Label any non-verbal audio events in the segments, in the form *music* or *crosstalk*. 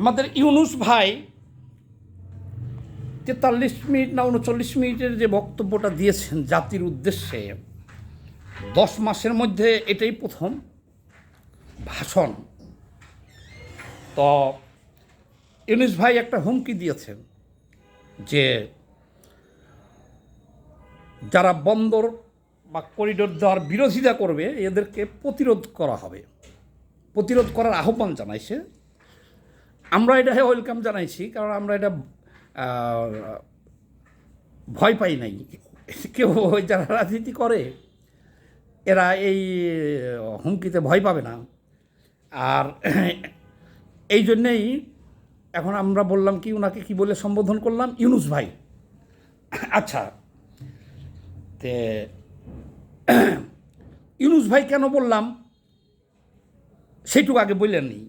আমাদের ইউনুস ভাই তেতাল্লিশ মিনিট না উনচল্লিশ মিনিটের যে বক্তব্যটা দিয়েছেন জাতির উদ্দেশ্যে, দশ মাসের মধ্যে এটাই প্রথম ভাষণ। তো ইউনুস ভাই একটা হুমকি দিয়েছেন যে যারা বন্দর বা করিডোর দেওয়ার বিরোধিতা করবে, এদেরকে প্রতিরোধ করা হবে। প্রতিরোধ করার আহ্বান জানাইছে। আমরা এটা ওয়েলকাম জানাইছি, কারণ আমরা এটা ভয় পাই নাই। কেউ যারা রাজনীতি করে, এরা এই হুমকিতে ভয় পাবে না। আর এই জন্যেই এখন আমরা বললাম কি ওনাকে কি বলে সম্বোধন করলাম? ইউনুস ভাই। আচ্ছা তে ইউনুস ভাই কেন বললাম? সেইটুকু আগে বললেন নি।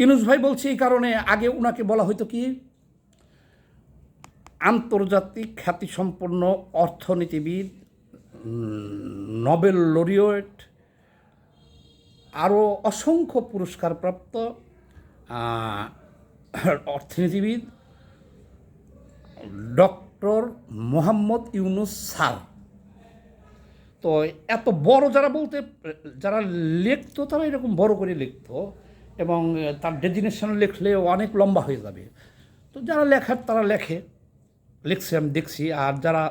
ইউনুস ভাই বলছে এই কারণে আগে ওনাকে বলা হয়তো কি? আন্তর্জাতিক খ্যাতিসম্পন্ন অর্থনীতিবিদ, নোবেল লরিয়েট আরও অসংখ্য পুরস্কারপ্রাপ্ত অর্থনীতিবিদ, ডক্টর মোহাম্মদ ইউনুস স্যার। তো এত বড় যারা বলতে, যারা লিখতো তারা এরকম বড় করে লিখতো। এবং তার ডেজিনেশন লিখলে অনেক লম্বা হয়ে যাবে। তো যারা লেখার তারা লেখে। লিখছে আমি দেখছি। আর যারা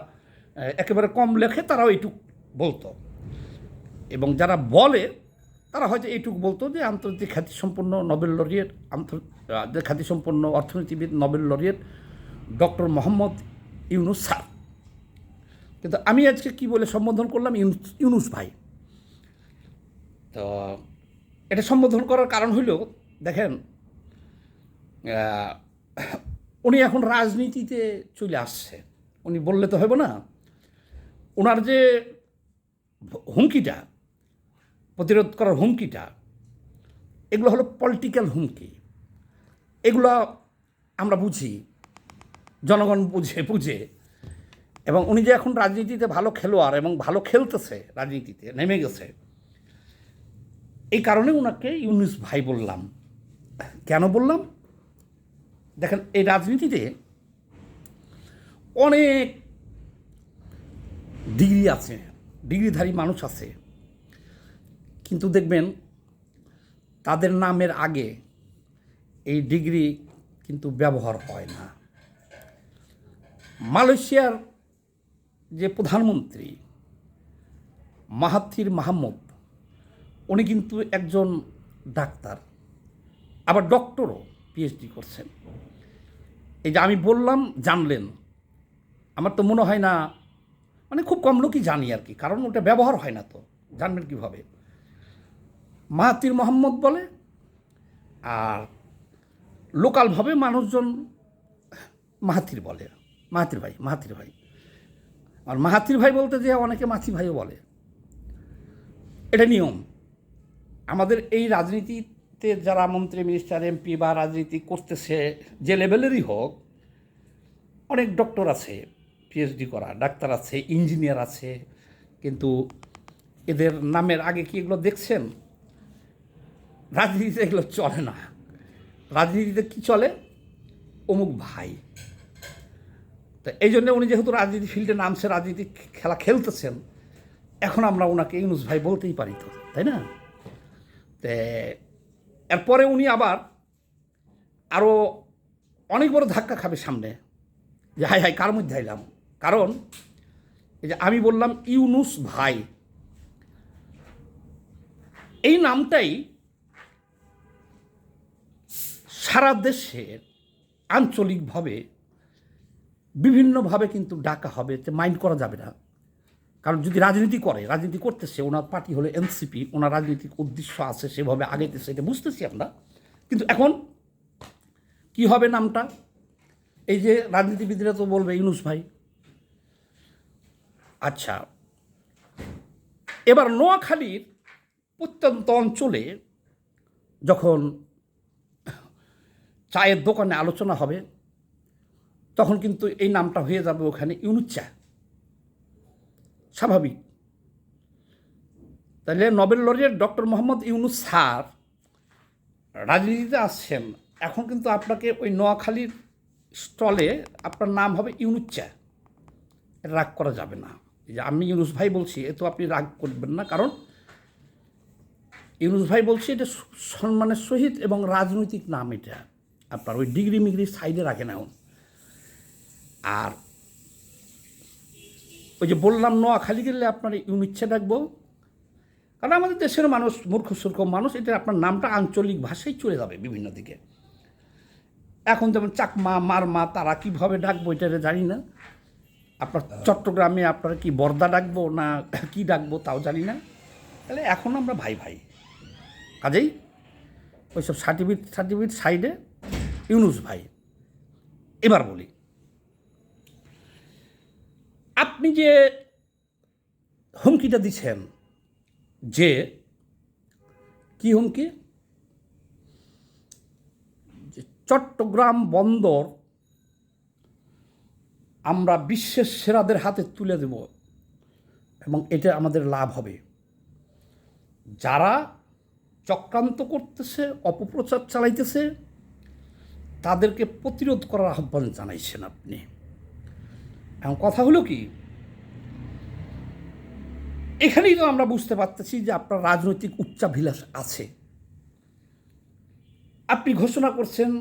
একেবারে কম লেখে তারাও এইটুক বলতো। এবং যারা বলে তারা হয়তো এইটুকু বলতো যে আন্তর্জাতিক খ্যাতিসম্পন্ন নোবেল লরিয়েট আন্তর আহ, খ্যাতিসম্পন্ন অর্থনীতিবিদ Nobel laureate doctor Mohammad Yunus sir. কিন্তু আমি আজকে কি বলে সম্বোধন করলাম? ইউনুস ইউনুস ভাই। তো এটা সম্বোধন করার কারণ হইল, দেখেন উনি এখন রাজনীতিতে চলে আসছে। উনি বললে তো হবে না ওনার যে হুমকিটা, প্রতিরোধ করার হুমকিটা, এগুলো হলো পলিটিক্যাল হুমকি। এগুলো আমরা বুঝি, জনগণ বুঝে বুঝে। এবং উনি যে এখন রাজনীতিতে ভালো খেলোয়াড় এবং ভালো খেলতেছে, রাজনীতিতে, নেমে গেছে। এই কারণে ওনাকে ইউনুস ভাই বললাম। কেন বললাম? দেখেন, এই রাজনীতিতে অনেক ডিগ্রি আছে, ডিগ্রিধারী মানুষ আছে। কিন্তু দেখবেন, তাদের নামের আগে এই ডিগ্রি কিন্তু ব্যবহার হয় না। মালয়েশিয়ার যে প্রধানমন্ত্রী, মাহাথির মাহমুদ উনি কিন্তু একজন ডাক্তার, আবার ডক্টরও পিএইচডি করছেন। এই যে আমি বললাম, জানলেন। আমার তো মনে হয় না মানে খুব কম লোকই জানি আর কি, কারণ ওটা ব্যবহার হয় না তো, জানবেন কীভাবে। মাহাতির মোহাম্মদ বলে, আর লোকালভাবে মানুষজন মাহাতির বলে মাহাতির ভাই মাহাতির ভাই। আর মাহাতির ভাই বলতে যে অনেকে মাছি ভাইও বলে। এটা নিয়ম। আমাদের এই রাজনীতিতে যারা মন্ত্রী মিনিস্টার এমপি বা রাজনীতি করতেছে, যে লেভেলেরই হোক, অনেক ডক্টর আছে পিএইচডি করা, ডাক্তার আছে ইঞ্জিনিয়ার আছে, কিন্তু এদের নামের আগে কি এগুলো দেখছেন? রাজনীতিতে এগুলো চলে না। রাজনীতিতে কি চলে? অমুক ভাই। তো এই জন্য উনি যেহেতু রাজনীতি ফিল্ডে নামছে, রাজনীতি খেলা খেলতেছেন, এখন আমরা ওনাকে ইউনুস ভাই বলতেই পারি তো, তাই না? তে, এরপরে উনি আবার আরও অনেক বড় ধাক্কা খাবে সামনে। যে হাই হাই কার মধ্যে আইলাম? কারণ, এই যে আমি বললাম ইউনুস ভাই। এই নামটাই সারা দেশের আঞ্চলিকভাবে বিভিন্নভাবে কিন্তু ডাকা হবে মাইন্ড করা যাবে না। কারণ যদি রাজনীতি করে, রাজনীতি করতেছে, ওনার পার্টি হলো এনসিপি, ওনার রাজনৈতিক উদ্দেশ্য আছে সেভাবে আগেতেছে এটা বুঝতেছি আমরা। কিন্তু এখন কি হবে নামটা? এই যে রাজনীতিবিদরা তো বলবে, ইউনুস ভাই। আচ্ছা এবার নোয়াখালীর প্রত্যন্ত অঞ্চলে যখন চায়ের দোকানে আলোচনা হবে, তখন কিন্তু এই নামটা হয়ে যাবে ওখানে ইউনুস চা। স্বাভাবিক। তাহলে Nobel laureate doctor Mohammad Yunus sir রাজনীতিতে আসছেন। এখন কিন্তু আপনাকে ওই নোয়াখালীর স্টলে আপনার নাম হবে ইউনুচ্চা। রাগ করা যাবে না। যে আমি ইউনুস ভাই বলছি, এ তো আপনি রাগ করবেন না। কারণ ইউনুস ভাই বলছি, এটা সম্মানের সহিত এবং রাজনৈতিক নাম এটা। আপনার ওই ডিগ্রি মিগ্রি সাইডে রাখেন এখন। আর ওই যে বললাম, নোয়াখালী গেলে আপনার ইউনিচ্ছে ডাকবো কারণ আমাদের দেশের মানুষ, মূর্খ, সূর্খ মানুষ এটা আপনার নামটা আঞ্চলিক ভাষায় চলে যাবে বিভিন্ন দিকে। এখন যেমন চাকমা, মারমা, তারা কীভাবে ডাকবো এটা জানি না। আপনার চট্টগ্রামে আপনার কি বর্দা ডাকবো না কি ডাকবো তাও জানি না। তাহলে এখন আমরা ভাই ভাই। কাজেই ওইসব সার্টিফিকেট সার্টিফিকেট সাইডে ইউনুস ভাই। এবার বলি আপনি যে হুমকিটা দিচ্ছেন, যে কি হুমকি? চট্টগ্রাম বন্দর আমরা বিশ্বের সেরাদের হাতে তুলে দেব এবং এটা আমাদের লাভ হবে। যারা চক্রান্ত করতেছে, অপপ্রচার চালাইতেছে, তাদেরকে প্রতিরোধ করার আহ্বান জানাইছেন আপনি। এখন কথা হলো কি? এখানেই তো আমরা বুঝতে পারতেছি যে আপনার রাজনৈতিক উচ্চাভিলাষ আছে। আপনি ঘোষণা করছেন,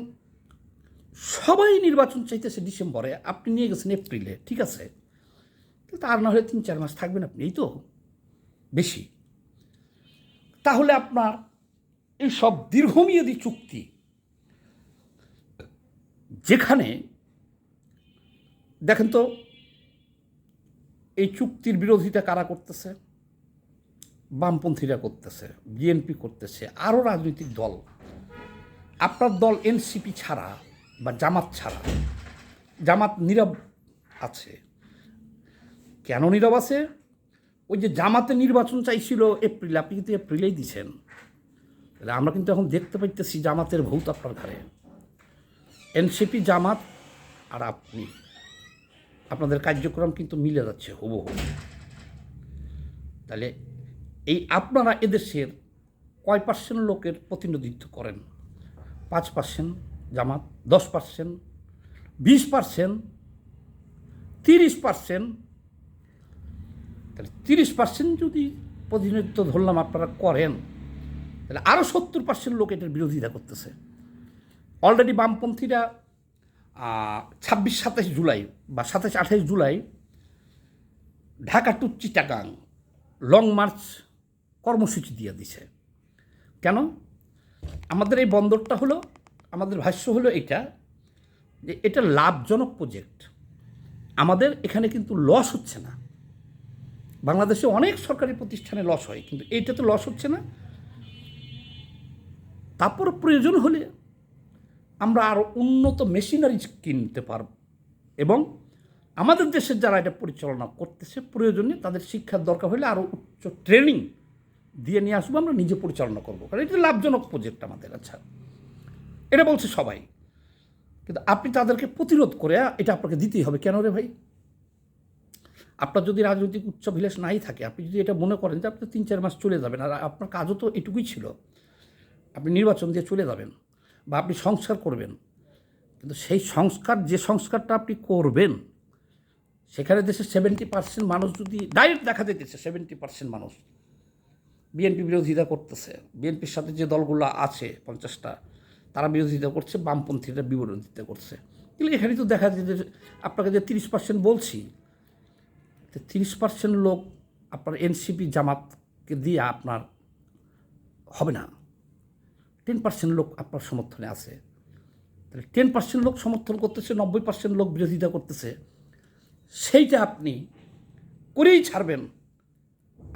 সবাই নির্বাচন চাইতেছে ডিসেম্বরে, আপনি নিয়ে গেছেন এপ্রিলে, ঠিক আছে? আর না হলে তিন চার মাস থাকবেন আপনি, এই তো? বেশি। তাহলে আপনার এই সব দীর্ঘমেয়াদী চুক্তি, যেখানে, দেখেন তো এই চুক্তির বিরোধিতা কারা করতেছে? বামপন্থীরা করতেছে বিএনপি করতেছে আরও রাজনৈতিক দল। আপনার দল এনসিপি ছাড়া বা জামাত ছাড়া, জামাত নীরব আছে। কেন নীরব আছে? ওই যে জামাতে নির্বাচন চাইছিল এপ্রিল আপনি কিন্তু এপ্রিলেই দিছেন। তাহলে আমরা কিন্তু এখন দেখতে পাইতেছি জামাতের ভৌত আপনার ঘরে এনসিপি জামাত আর আপনি। আপনাদের কার্যক্রম কিন্তু মিলে যাচ্ছে হুবহু। তাহলে এই আপনারা এদেশের কয় পার্সেন্ট লোকের প্রতিনিধিত্ব করেন? পাঁচ পার্সেন্ট জামাত, দশ পার্সেন্ট, বিশ পার্সেন্ট, তিরিশ পার্সেন্ট। তাহলে তিরিশ পার্সেন্ট যদি প্রতিনিধিত্ব ধরলাম আপনারা করেন, তাহলে আরও সত্তর পার্সেন্ট লোক এটার বিরোধিতা করতেছে। অলরেডি বামপন্থীরা ছাব্বিশ সাতাশ জুলাই বা সাতাশ আঠাশ July Dhaka to Chittagong, long march কর্মসূচি দিয়ে দিছে। কেন? আমাদের এই বন্দরটা হলো, আমাদের ভাষ্য হলো এটা, যে এটা লাভজনক প্রজেক্ট আমাদের এখানে কিন্তু লস হচ্ছে না। বাংলাদেশে অনেক সরকারি প্রতিষ্ঠানে লস হয়, কিন্তু এইটা তো লস হচ্ছে না। তারপর প্রয়োজন হলে আমরা আরও উন্নত মেশিনারি কিনতে পারব। এবং আমাদের দেশের যারা এটা পরিচালনা করতেছে, প্রয়োজনে তাদের শিক্ষার দরকার হলে আরও উচ্চ ট্রেনিং দিয়ে নিয়ে আসব, আমরা নিজে পরিচালনা করব। কারণ এটা লাভজনক প্রজেক্ট আমাদের আচ্ছা। এটা বলছে সবাই। কিন্তু আপনি তাদেরকে প্রতিরোধ করে এটা আপনাকে দিতেই হবে। কেন রে ভাই? আপনার যদি রাজনৈতিক উচ্চাভিলাষ নাই থাকে, আপনি যদি এটা মনে করেন যে আপনি তিন চার মাস চলে যাবেন, আর আপনার কাজও তো এটুকুই ছিল, আপনি নির্বাচন দিয়ে চলে যাবেন। বা আপনি সংস্কার করবেন। কিন্তু সেই সংস্কার, যে সংস্কারটা আপনি করবেন, সেখানে দেশের সেভেন্টি পার্সেন্ট মানুষ যদি ডাইরেক্ট দেখা দিতেছে সেভেন্টি পার্সেন্ট মানুষ। বিএনপি বিরোধিতা করতেছে। বিএনপির সাথে যে দলগুলো আছে, পঞ্চাশটা, তারা বিরোধিতা করছে, বামপন্থীরা বিরোধিতা করছে। কিন্তু এখানে তো দেখা যায় যে, আপনাকে যে তিরিশ পার্সেন্ট বলছি তিরিশ পার্সেন্ট লোক আপনার এনসিপি জামাতকে দিয়ে আপনার হবে না। টেন পার্সেন্ট লোক আপনার সমর্থনে আছে। তাহলে টেন পার্সেন্ট লোক সমর্থন করতেছে, নব্বই পার্সেন্ট লোক বিরোধিতা করতেছে, সেইটা আপনি করেই ছাড়বেন।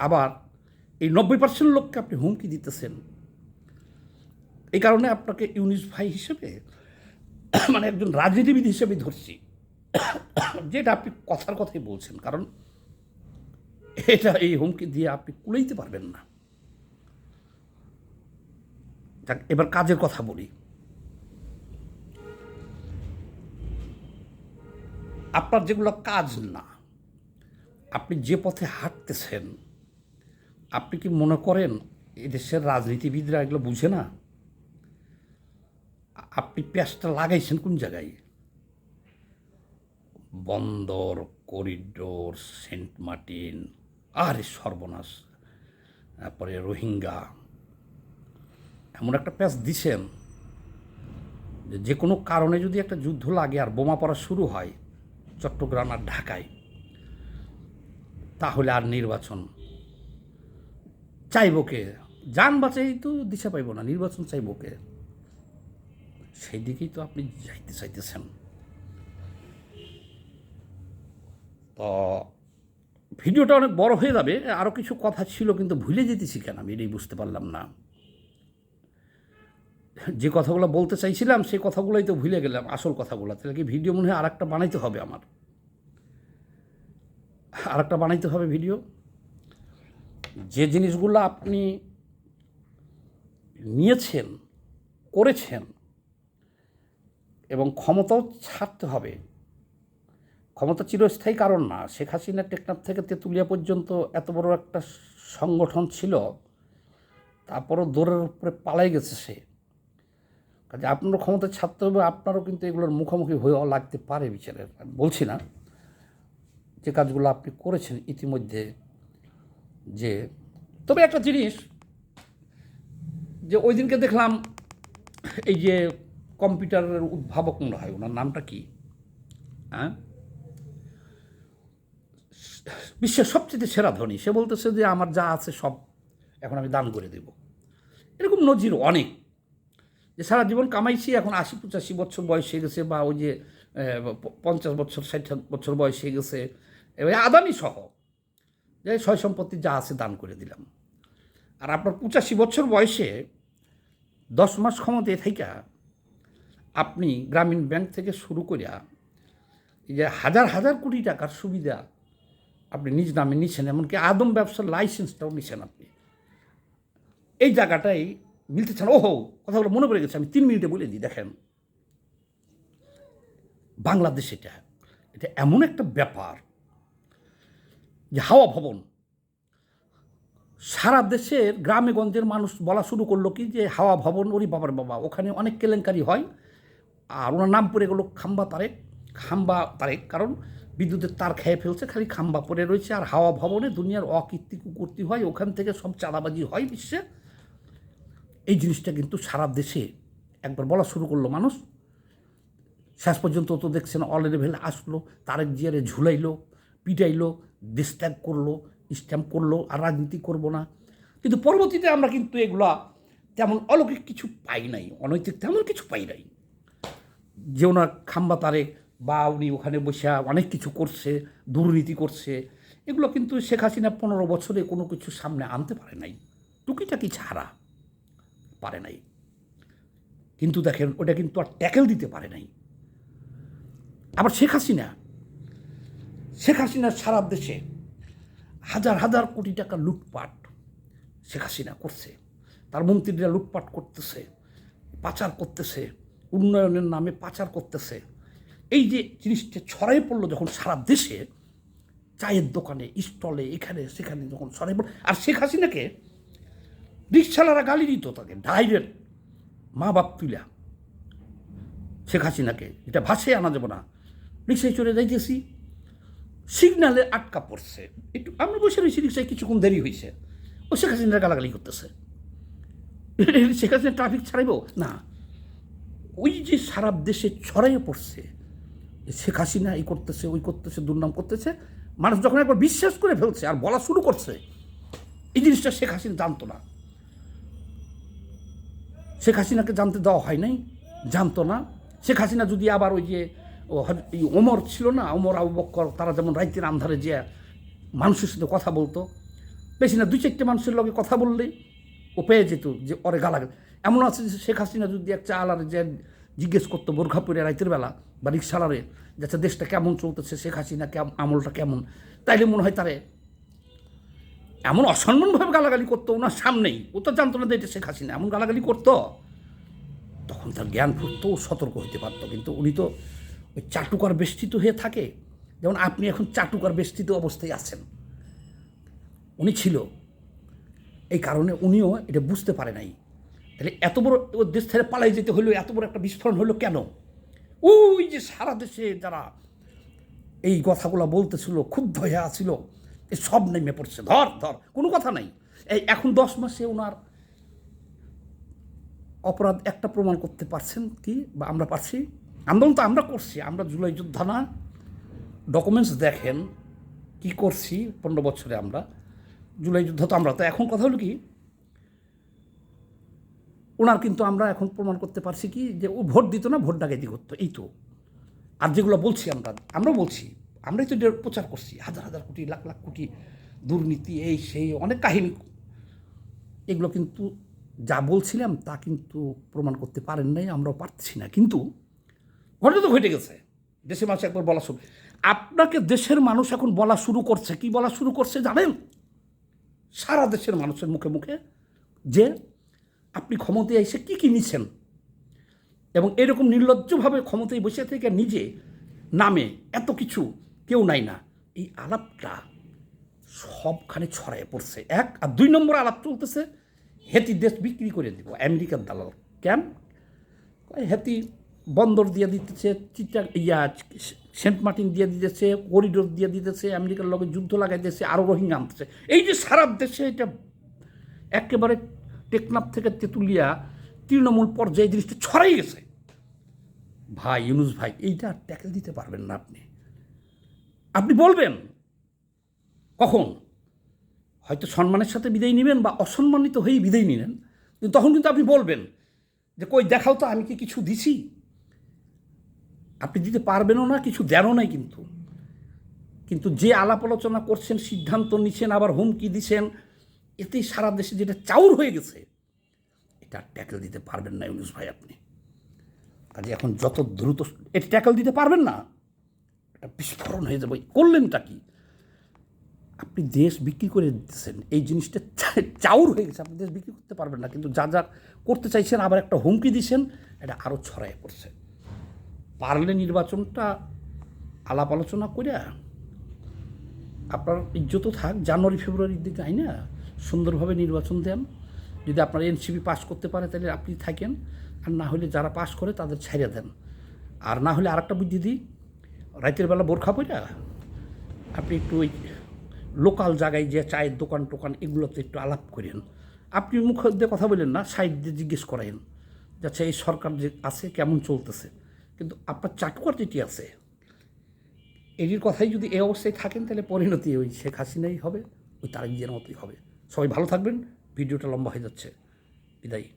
আবার এই নব্বই পার্সেন্ট লোককে আপনি হুমকি দিতেছেন। এই কারণে আপনাকে ইউনিস ভাই হিসেবে মানে একজন রাজনীতিবিদ হিসেবে ধরছি। যেটা আপনি কথার কথাই বলছেন, কারণ এটা এই হুমকি দিয়ে আপনি কুলাইতে পারবেন না। যাক, এবার কাজের কথা বলি। আপনার যেগুলো কাজ না, আপনি যে পথে হাঁটতেছেন, আপনি কি মনে করেন এদেশের রাজনীতিবিদরা এগুলো বুঝে না? আপনি পেঁয়াজটা লাগাইছেন কোন জায়গায়? বন্দর, করিডোর, সেন্ট মার্টিন, আরে সর্বনাশ, তারপরে রোহিঙ্গা। এমন একটা প্যাচ দিছেন যে কোনো কারণে যদি একটা যুদ্ধ লাগে আর বোমা পড়া শুরু হয় চট্টগ্রাম আর ঢাকায়, তাহলে আর নির্বাচন চাইব কে? যান বাঁচাই তো দিশা পাইব না, নির্বাচন চাইব কে? সেই দিকেই তো আপনি যাইতে চাইতেছেন। তো ভিডিওটা অনেক বড় হয়ে যাবে আরও কিছু কথা ছিল কিন্তু ভুলে যেতেছি কেন আমি এটাই বুঝতে পারলাম না। যে কথাগুলো বলতে চাইছিলাম সেই কথাগুলোই তো ভুলে গেলাম, আসল কথাগুলো। তাহলে কি ভিডিও মনে হয় আর একটা বানাইতে হবে আমার? আর একটা বানাইতে হবে ভিডিও? যে জিনিসগুলো আপনি নিয়েছেন, করেছেন, এবং ক্ষমতাও ছাড়তে হবে। ক্ষমতা চিরস্থায়ী কারণ না। শেখ হাসিনা টেকনাফ থেকে তেঁতুলিয়া পর্যন্ত এত বড় একটা সংগঠন ছিল, তারপরও দৌড়ের উপরে পালাই গেছে সে। কাজে আপনারও ক্ষমতা ছাড়তে হবে, আপনারও কিন্তু এগুলোর মুখোমুখি হয়ে লাগতে পারে বিচারের আমি বলছি না যে কাজগুলো আপনি করেছেন ইতিমধ্যে যে, তবে একটা জিনিস যে ওই দিনকে দেখলাম এই যে কম্পিউটারের উদ্ভাবক মনে হয়, ওনার নামটা কি? হ্যাঁ? বিশ্বের সবচেয়ে সেরা ধনী, সে বলতেছে যে আমার যা আছে সব এখন আমি দান করে দেব। এরকম নজির অনেক। যে সারা জীবন কামাইছি, এখন আশি পঁচাশি বছর বয়স হয়ে গেছে বা ওই যে পঞ্চাশ বছর, ষাট বছর বয়স হয়ে গেছে। এবার আদানি সহ যে সয় সম্পত্তি যা আছে দান করে দিলাম। আর আপনার পঁচাশি বছর বয়সে দশ মাস ক্ষমতায় থাইকা আপনি গ্রামীণ ব্যাংক থেকে শুরু করিয়া যে হাজার হাজার কোটি টাকার সুবিধা আপনি নিজ নামে নিচ্ছেন এমনকি আদম ব্যবসার লাইসেন্সটাও নিচ্ছেন আপনি। এই জায়গাটাই মিলতেছেন ওহো, কথাগুলো মনে পড়ে গেছে, আমি তিন মিনিটে বলে দিই, দেখেন। বাংলাদেশ এটা এটা এমন একটা ব্যাপার যে হাওয়া ভবন। সারা দেশের গ্রামে গঞ্জের মানুষ বলা শুরু করল কি যে হাওয়া ভবন, ওরি বাবার বাবা, ওখানে অনেক কেলেঙ্কারি হয়। আর ওনার নাম পড়ে গেলো খাম্বা তারেক খাম্বা তারেক, কারণ বিদ্যুতের তার খেয়ে ফেলছে, খালি খাম্বা পড়ে রয়েছে। আর হাওয়া ভবনে দুনিয়ার অকীর্তি কুকীর্তি হয়, ওখান থেকে সব চাঁদাবাজি হয় বিশ্বে। এই জিনিসটা কিন্তু সারা দেশে একবার বলা শুরু করল মানুষ। শেষ পর্যন্ত তো দেখছেন অল লেভেল আসলো, তারেক জিয়ারে ঝুলাইলো, পিটাইলো দেশ ত্যাগ করল স্ট্যাম্প করল, আর রাজনীতি করব না। কিন্তু পরবর্তীতে আমরা কিন্তু এগুলা তেমন অলৌকিক কিছু পাই নাই, অনৈতিক তেমন কিছু পাই নাই। যে ওনার খাম্বা তারেক বা উনি ওখানে বসে অনেক কিছু করছে, দুর্নীতি করছে, এগুলো কিন্তু শেখ হাসিনা পনেরো বছরে কোনো কিছু সামনে আনতে পারে নাই। টুকিটাকি ছাড়া। পারে নাই। কিন্তু দেখেন, ওটা কিন্তু আর ট্যাকেল দিতে পারে নাই। আবার শেখ হাসিনা শেখ হাসিনা সারা দেশে হাজার হাজার কোটি টাকা লুটপাট শেখ হাসিনা করছে। তার মন্ত্রীরা লুটপাট করতেছে, পাচার করতেছে, উন্নয়নের নামে পাচার করতেছে। এই যে জিনিসটা ছড়াই পড়ল যখন সারা দেশে, চায়ের দোকানে, স্টলে, এখানে, সেখানে যখন ছড়াই পড়ল আর শেখ হাসিনাকে রিক্সালারা গালি দিত তাকে ডাইরেক্ট মা বাপ তুলা শেখ হাসিনাকে, এটা ভাষায় আনা যাবে না। রিক্সায় চলে যাইতেছি সিগনালে আটকা পড়ছে। একটু আমরা বসে রয়েছি রিক্সায়, কিছুক্ষণ দেরি হয়েছে ও শেখ হাসিনার গালাগালি করতেছে। *laughs* শেখ হাসিনা ট্রাফিক ছাড়াইব? না। ওই যে সারা দেশে ছড়াইয়ে পড়ছে শেখ হাসিনা এই করতেছে, ওই করতেছে, দুর্নাম করতেছে, মানুষ যখন একবার বিশ্বাস করে ফেলছে আর বলা শুরু করছে, এই জিনিসটা শেখ হাসিনা জানতো না। শেখ হাসিনাকে জানতে দেওয়া হয় নাই, জানতো না। শেখ হাসিনা যদি আবার ওই যে ওমর ছিল না, ওমর, আবু বক্কর, তারা যেমন রাইতের আন্ধারে যে মানুষের সাথে কথা বলতো, বেশি না দুই চারটে মানুষের লগে কথা বললেই ও পেয়ে যেত যে ওরে গালা এমন আছে যে শেখ হাসিনা যদি এক চালার যে জিজ্ঞেস করতো বোরখা পরে রাইতের বেলা বা রিক্সালারে যে আচ্ছা দেশটা কেমন চলতেছে, শেখ হাসিনা কেমন আমলটা কেমন? তাইলে মনে হয় তারে এমন অসম্মানভাবে গালাগালি করতো ওনার সামনেই। ও তো জানতো না এটা শেখ হাসিনা, এমন গালাগালি করতো। তখন তার জ্ঞান ফুটতো ও সতর্ক হতে পারতো। কিন্তু উনি তো ওই চাটুকার বেষ্টিত হয়ে থাকে। যেমন আপনি এখন চাটুকার বেষ্টিত অবস্থায় আছেন। উনি ছিল। এই কারণে উনিও এটা বুঝতে পারে নাই। তাহলে এত বড় ও দেশ ছেড়ে পালাই যেতে হলো এত বড় একটা বিস্ফোরণ হলো কেন? ওই যে সারা দেশে যারা এই কথাগুলো বলতেছিল, ক্ষুব্ধ হয়ে আছিল সব নেমে পড়ছে। ধর ধর, কোনো কথা নাই। এই এখন দশ মাসে ওনার অপরাধ একটা প্রমাণ করতে পারছেন কি বা আমরা পারছি? আন্দোলন তো আমরা করছি, আমরা জুলাই যোদ্ধা না। ডকুমেন্টস দেখেন, কি করছি পনেরো বছরে আমরা। জুলাই যুদ্ধ তো আমরা। তো এখন কথা হলো কি, ওনার কিন্তু আমরা এখন প্রমাণ করতে পারছি কি যে ও ভোট দিত না ভোট ডাকাতি করতো। এই তো। আর যেগুলো বলছি আমরা আমরা বলছি। আমরাই তো প্রচার করছি, হাজার হাজার কোটি, লাখ লাখ কোটি দুর্নীতি, এই সেই অনেক কাহিনী। এগুলো কিন্তু যা বলছিলাম তা কিন্তু প্রমাণ করতে পারেন নাই, আমরাও পারছি না। কিন্তু ঘটনা তো ঘটে গেছে। দেশের মানুষ একবার বলা শুরু আপনাকে দেশের মানুষ এখন বলা শুরু করছে। কি বলা শুরু করছে জানেন? সারা দেশের মানুষের মুখে মুখে যে আপনি ক্ষমতায় এসে কী কী নিছেন এবং এরকম নির্লজ্জভাবে ক্ষমতায় বসে থেকে নিজে নামে এত কিছু কেউ নাই না। এই আলাপটা সবখানে ছড়ায় পড়ছে। এক আর দুই নম্বর আলাপ চলতেছে, হেতি দেশ বিক্রি করে দিব, আমেরিকার দালাল। কেন? হেতি বন্দর দিয়ে দিতেছে চিটা ইয়া, সেন্ট মার্টিন দিয়ে দিতেছে, করিডোর দিয়ে দিতেছে, আমেরিকার লগে যুদ্ধ লাগাই লাগাইতেছে আরও রোহিঙ্গা আনতেছে। এই যে সারা দেশে এটা একেবারে টেকনাফ থেকে তেঁতুলিয়া, তৃণমূল পর্যায়ে জিনিসটা ছড়াই গেছে। ভাই, ইউনুস ভাই, এইটা ট্যাকেল দিতে পারবেন না আপনি। আপনি বলবেন। কখন? হয়তো সম্মানের সাথে বিদায় নেবেন বা অসম্মানিত হয়েই বিদায় নিলেন, কিন্তু তখন কিন্তু আপনি বলবেন যে, কই, দেখাও তো, আমি কি কিছু দিছি? আপনি দিতে পারবেনও না, কিছু দেনও নাই কিন্তু। কিন্তু যে আলাপ আলোচনা করছেন, সিদ্ধান্ত নিচ্ছেন আবার হুমকি দিছেন, এতেই সারা দেশে যেটা চাউর হয়ে গেছে, এটা ট্যাকেল দিতে পারবেন না ইউনুস ভাই আপনি। কাজে এখন যত দ্রুত, এটা ট্যাকেল দিতে পারবেন না। এটা বিস্ফোরণ হয়ে যাবে। করলেনটা কি? আপনি দেশ বিক্রি করে দিচ্ছেন এই জিনিসটা চাউর হয়ে গেছে। আপনি দেশ বিক্রি করতে পারবেন না। কিন্তু যা যা করতে চাইছেন, আবার একটা হুমকি দিচ্ছেন এটা আরও ছড়ায় পড়ছে। পারলে নির্বাচনটা আলাপ আলোচনা করে আপনার ইজ্জতও থাক। জানুয়ারি, ফেব্রুয়ারির দিকে আই না সুন্দরভাবে নির্বাচন দেন। যদি আপনার এনসিপি পাস করতে পারে, তাহলে আপনি থাকেন। আর না হলে যারা পাস করে, তাদের ছেড়ে দেন। আর না হলে আরেকটা বুদ্ধি দিই রাতের বেলা বোরখা পইরা আপনি একটু ওই লোকাল জায়গায় যে চায়ের দোকান টোকান এগুলোতে একটু আলাপ করেন। আপনি মুখ দিয়ে কথা বলেন না, সাইড দিয়ে জিজ্ঞেস করেন যে আচ্ছা এই সরকার যে আছে, কেমন চলতেছে? কিন্তু আপনার চাটুকার যেটি আছে। এটির কথাই যদি এই অবস্থায় থাকেন, তাহলে পরিণতি ওই শেখ হাসিনাই হবে, ওই তারেক জিয়ার মতোই হবে। সবাই ভালো থাকবেন, ভিডিওটা লম্বা হয়ে যাচ্ছে। বিদায়।